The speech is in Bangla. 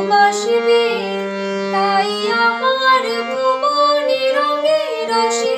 ভালোবাসবে তাই আমার ভুবনে রঙে রসে